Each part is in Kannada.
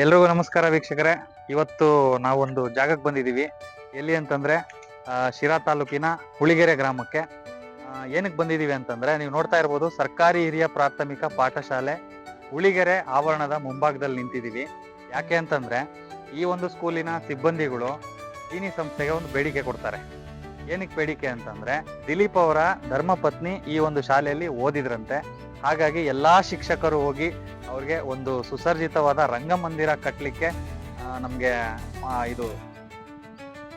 ಎಲ್ರಿಗೂ ನಮಸ್ಕಾರ ವೀಕ್ಷಕರೇ. ಇವತ್ತು ನಾವೊಂದು ಜಾಗಕ್ಕೆ ಬಂದಿದ್ದೀವಿ. ಎಲ್ಲಿ ಅಂತಂದ್ರೆ ಶಿರಾ ತಾಲೂಕಿನ ಹುಳಿಗೆರೆ ಗ್ರಾಮಕ್ಕೆ. ಏನಕ್ಕೆ ಬಂದಿದ್ದೀವಿ ಅಂತಂದ್ರೆ, ನೀವು ನೋಡ್ತಾ ಇರ್ಬೋದು, ಸರ್ಕಾರಿ ಹಿರಿಯ ಪ್ರಾಥಮಿಕ ಪಾಠಶಾಲೆ ಹುಳಿಗೆರೆ ಆವರಣದ ಮುಂಭಾಗದಲ್ಲಿ ನಿಂತಿದ್ದೀವಿ. ಯಾಕೆ ಅಂತಂದ್ರೆ, ಈ ಒಂದು ಸ್ಕೂಲಿನ ಸಿಬ್ಬಂದಿಗಳು ಚೀನಿ ಸಂಸ್ಥೆಗೆ ಒಂದು ಬೇಡಿಕೆ ಕೊಡ್ತಾರೆ. ಏನಕ್ಕೆ ಬೇಡಿಕೆ ಅಂತಂದ್ರೆ, ದಿಲೀಪ್ ಅವರ ಧರ್ಮಪತ್ನಿ ಈ ಒಂದು ಶಾಲೆಯಲ್ಲಿ ಓದಿದ್ರಂತೆ. ಹಾಗಾಗಿ ಎಲ್ಲ ಶಿಕ್ಷಕರು ಹೋಗಿ ಅವ್ರಿಗೆ ಒಂದು ಸುಸರ್ಜಿತವಾದ ರಂಗಮಂದಿರ ಕಟ್ಟಲಿಕ್ಕೆ ನಮಗೆ ಇದು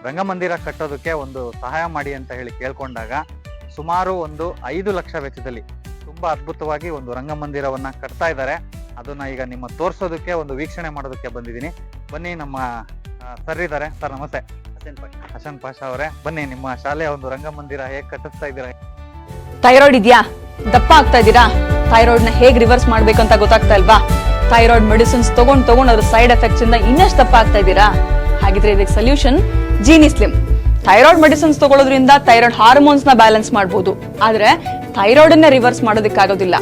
ರಂಗಮಂದಿರ ಕಟ್ಟೋದಕ್ಕೆ ಒಂದು ಸಹಾಯ ಮಾಡಿ ಅಂತ ಹೇಳಿ ಕೇಳ್ಕೊಂಡಾಗ ಸುಮಾರು ಒಂದು ಐದು ಲಕ್ಷ ವೆಚ್ಚದಲ್ಲಿ ತುಂಬಾ ಅದ್ಭುತವಾಗಿ ಒಂದು ರಂಗಮಂದಿರವನ್ನ ಕಟ್ತಾ ಇದ್ದಾರೆ. ಅದನ್ನ ಈಗ ನಿಮ್ಮ ತೋರಿಸೋದಕ್ಕೆ ಒಂದು ವೀಕ್ಷಣೆ ಮಾಡೋದಕ್ಕೆ ಬಂದಿದ್ದೀನಿ. ಬನ್ನಿ ನಮ್ಮ ಸರ್ ಇದ್ದಾರೆ. ಸರ್ ನಮಸ್ತೆ. ಹಸನ್ ಪಾಷಾ. ಹಸನ್ ಪಾಷಾ ಅವರೇ. ಬನ್ನಿ ನಿಮ್ಮ ಶಾಲೆಯ ಒಂದು ರಂಗಮಂದಿರ ಹೇಗೆ ಕಟ್ಟಿಸ್ತಾ ಇದ್ದೀರಾ? ಥೈರಾಯ್ಡ್ ಇದೆಯಾ? ದಪ್ಪ ಆಗ್ತಾ ಇದ್ದೀರಾ? ಥೈರಾಯ್ಡ್ ಹೇಗೆ ರಿವರ್ಸ್ ಮಾಡ್ಬೇಕು ಅಂತ ಗೊತ್ತಾಗ್ತಾ ಇಲ್ವಾ? ಥೈರಾಯ್ಡ್ ಮೆಡಿಸಿನ್ಸ್ ತಗೊಂಡ್ ತಗೊಂಡ್ ಅದ್ರ ಸೈಡ್ ಎಫೆಕ್ಟ್ಸ್ ಇಂದ ಇನ್ನಷ್ಟು ದಪ್ಪ ಆಗ್ತಾ ಇದ್ದೀರಾ? ಹಾಗಿದ್ರೆ ಇದಕ್ಕೆ solution Genie Slim. Thyroid medicines ತಗೊಳ್ಳೋದ್ರಿಂದ thyroid ಹಾರ್ಮೋನ್ಸ್ನ ಬ್ಯಾಲೆನ್ಸ್ ಮಾಡಬಹುದು ಆದ್ರೆ ಥೈರಾಯ್ಡ್ ಅನ್ನ ರಿವರ್ಸ್ ಮಾಡೋದಕ್ಕಾಗೋದಿಲ್ಲ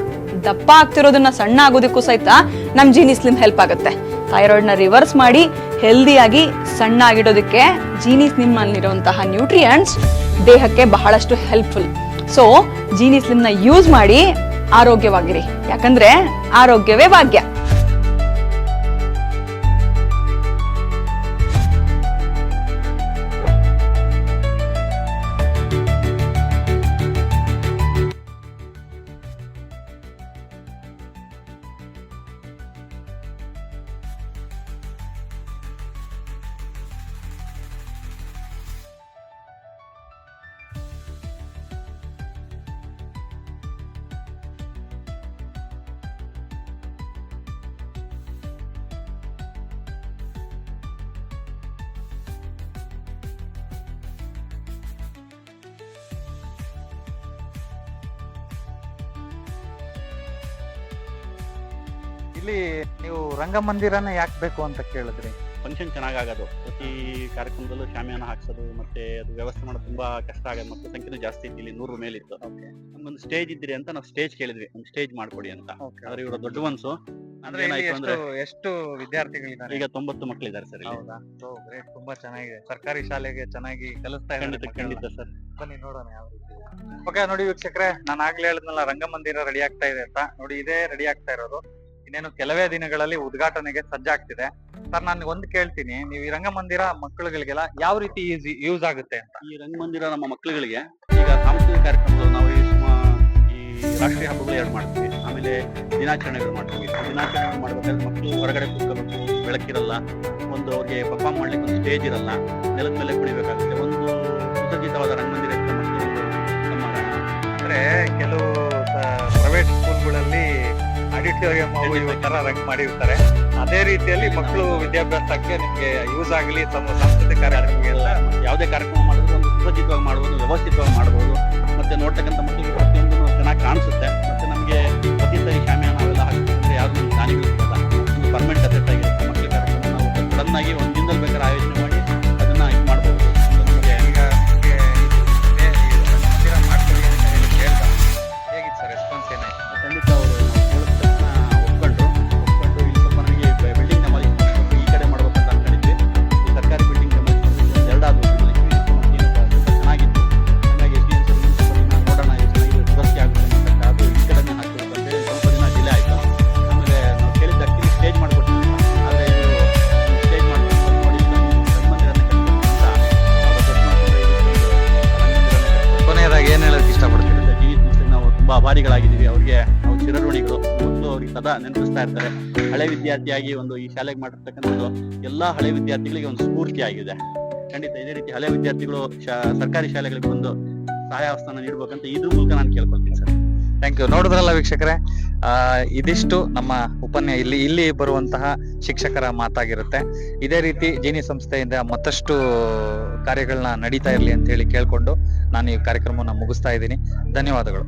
ದಪ್ಪ ಆಗ್ತಿರೋದನ್ನ ಸಣ್ಣ ಆಗೋದಕ್ಕೂ ಸಹಿತ ನಮ್ ಜೀನಿ ಸ್ಲಿಮ್ ಹೆಲ್ಪ್ ಆಗುತ್ತೆ. ಥೈರಾಯ್ಡ್ನ ರಿವರ್ಸ್ ಮಾಡಿ ಹೆಲ್ದಿಯಾಗಿ ಸಣ್ಣ ಆಗಿಡೋದಕ್ಕೆ ಜೀನಿ ಸ್ಲಿಮ್ ನಲ್ಲಿರುವಂತಹ ನ್ಯೂಟ್ರಿಯೆಂಟ್ಸ್ ದೇಹಕ್ಕೆ ಬಹಳಷ್ಟು ಹೆಲ್ಪ್ಫುಲ್. ಸೊ ಜೀನಿ ಸ್ಲಿಮ್ನ ಯೂಸ್ ಮಾಡಿ ಆರೋಗ್ಯವಾಗಿರಿ. ಯಾಕಂದ್ರೆ ಆರೋಗ್ಯವೇ ಭಾಗ್ಯ. ಇಲ್ಲಿ ನೀವು ರಂಗಮಂದಿರನ ಯಾಕೆ ಬೇಕು ಅಂತ ಕೇಳಿದ್ರಿ? ಫಂಕ್ಷನ್ ಚೆನ್ನಾಗಾಗೋದು. ಪ್ರತಿ ಕಾರ್ಯಕ್ರಮದಲ್ಲೂ ಶಾಮಿಯಾನ ಹಾಕ್ಸೋದು ಮತ್ತೆ ಅದು ವ್ಯವಸ್ಥೆ ಮಾಡೋದು ತುಂಬಾ ಕಷ್ಟ ಆಗೋದು ಮತ್ತೆ ಸಂಖ್ಯೆನೂ ಜಾಸ್ತಿ ಇತ್ತು ಇಲ್ಲಿ ನೂರು ಮೇಲೆ ಇತ್ತು ನಮ್ಗೊಂದು ಸ್ಟೇಜ್ ಇದ್ರಿ ಅಂತ ನಾವು ಸ್ಟೇಜ್ ಕೇಳಿದ್ವಿ. ಒಂದು ಸ್ಟೇಜ್ ಮಾಡ್ಕೊಡಿ ಅಂತ. ಆದ್ರೆ ಇವರು ದೊಡ್ಡ ಮನ್ಸು. ಅಂದ್ರೆ ಏನಾಯ್ತು ಎಷ್ಟು ವಿದ್ಯಾರ್ಥಿಗಳಿದ್ದಾರೆ? ಈಗ ತೊಂಬತ್ತು ಮಕ್ಕಳಿದ್ದಾರೆ ಸರ್ ಹೌದಾ? ಗ್ರೇಟ್. ತುಂಬಾ ಚೆನ್ನಾಗಿದೆ. ಸರ್ಕಾರಿ ಶಾಲೆಗೆ ಚೆನ್ನಾಗಿ ಕಲಿಸ್ತಾ ಖಂಡಿತ ಸರ್. ಬನ್ನಿ ನೋಡೋಣ ಯಾವ ರೀತಿ ಓಕೆ ನೋಡಿ ವೀಕ್ಷಕರೇ ನಾನು ಆಗ್ಲೇ ಹೇಳಿದ್ನಲ್ಲ ರಂಗಮಂದಿರ ರೆಡಿ ಆಗ್ತಾ ಇದೆ ಅಂತ. ನೋಡಿ ಇದೇ ರೆಡಿ ಆಗ್ತಾ ಇರೋದು. ಇನ್ನೇನು ಕೆಲವೇ ದಿನಗಳಲ್ಲಿ ಉದ್ಘಾಟನೆಗೆ ಸಜ್ಜಾಗ್ತಿದೆ ಸರ್ ನಾನು ಒಂದು ಕೇಳ್ತೀನಿ. ನೀವು ಈ ರಂಗಮಂದಿರ ಮಕ್ಕಳುಗಳಿಗೆಲ್ಲ ಯಾವ ರೀತಿ ಯೂಸ್ ಆಗುತ್ತೆ ಅಂತ? ಈ ರಂಗಮಂದಿರ ನಮ್ಮ ಮಕ್ಕಳುಗಳಿಗೆ ಈಗ ಸಾಂಸ್ಕೃತಿಕ ಕಾರ್ಯಕ್ರಮಗಳು ನಾವು ಈ ಈ ರಾಷ್ಟ್ರೀಯ ಹಬ್ಬಗಳು ಎರಡು ಮಾಡ್ತೀವಿ. ಆಮೇಲೆ ದಿನಾಚರಣೆಗಳು ಮಾಡ್ತೀವಿ. ದಿನಾಚರಣೆ ದಿನಾಚರಣೆಗಳು ಮಾಡ್ಬೇಕಾದ್ರೆ ಮಕ್ಕಳು ಹೊರಗಡೆ ಕೂತ್ಕೋಬೇಕು. ಬೆಳಕಿರಲ್ಲ. ಒಂದು ಅವ್ರಿಗೆ ಪರ್ಫಾರ್ಮ್ ಮಾಡ್ಲಿಕ್ಕೆ ಒಂದು ಸ್ಟೇಜ್ ಇರಲ್ಲ. ನೆಲದ ಮೇಲೆ ಕುಡಿಬೇಕಾಗುತ್ತೆ ಒಂದು ಸುಸಜ್ಜಿತವಾದ ರಂಗಮಂದಿರ ನಮ್ಮ ಅಂದ್ರೆ ಕೆಲವು ಪ್ರೈವೇಟ್ ಸ್ಕೂಲ್ಗಳಲ್ಲಿ ಆಡಿಟೋರಿಯಂ ಇವು ತರ ರಂಗ್ ಮಾಡಿರ್ತಾರೆ. ಅದೇ ರೀತಿಯಲ್ಲಿ ಮಕ್ಕಳು ವಿದ್ಯಾಭ್ಯಾಸಕ್ಕೆ ನಿಮಗೆ ಯೂಸ್ ಆಗಲಿ ತಮ್ಮ ಸಾಂಸ್ಕೃತಿಕ ಕಾರ್ಯಕ್ರಮಗೆಲ್ಲ ಯಾವುದೇ ಕಾರ್ಯಕ್ರಮ ಮಾಡಿದ್ರು ಒಂದು ಸುಸಜ್ಜಿತವಾಗಿ ಆಭಾರಿಗಳಾಗಿದ್ದೀವಿ ಅವ್ರಿಗೆ ನಾವು ಚಿರಋಣಿಗಳು ಮಕ್ಕಳು ಅವ್ರಿಗೆ ಸದಾ ನೆನಪಿಸ್ತಾ ಇರ್ತಾರೆ. ಹಳೆ ವಿದ್ಯಾರ್ಥಿಯಾಗಿ ಒಂದು ಈ ಶಾಲೆಗೆ ಮಾಡಿರ್ತಕ್ಕಂಥದ್ದು ಎಲ್ಲಾ ಹಳೆ ವಿದ್ಯಾರ್ಥಿಗಳಿಗೆ ಒಂದು ಸ್ಫೂರ್ತಿ ಆಗಿದೆ. ಖಂಡಿತ ಇದೇ ರೀತಿ ಹಳೆ ವಿದ್ಯಾರ್ಥಿಗಳು ಸರ್ಕಾರಿ ಶಾಲೆಗಳಿಗೆ ಬಂದು ಸಹಾಯ ಹಸ್ತಾನ ನೀಡಬೇಕಂತ ಇದ್ರ ಮೂಲಕ ನಾನು ಕೇಳ್ಕೊಳ್ತೀನಿ ಸರ್. ಥ್ಯಾಂಕ್ ಯು ನೋಡಿದ್ರಲ್ಲ ವೀಕ್ಷಕರೇ ಇದಿಷ್ಟು ನಮ್ಮ ಉಪನ್ಯಾಸ ಇಲ್ಲಿ ಇಲ್ಲಿ ಬರುವಂತಹ ಶಿಕ್ಷಕರ ಮಾತಾಗಿರುತ್ತೆ. ಇದೇ ರೀತಿ ಜೀನಿ ಸಂಸ್ಥೆಯಿಂದ ಮತ್ತಷ್ಟು ಕಾರ್ಯಗಳನ್ನ ನಡೀತಾ ಇರಲಿ ಅಂತ ಹೇಳಿ ಕೇಳ್ಕೊಂಡು ನಾನು ಈ ಕಾರ್ಯಕ್ರಮವನ್ನು ಮುಗಿಸ್ತಾ ಇದ್ದೀನಿ. ಧನ್ಯವಾದಗಳು.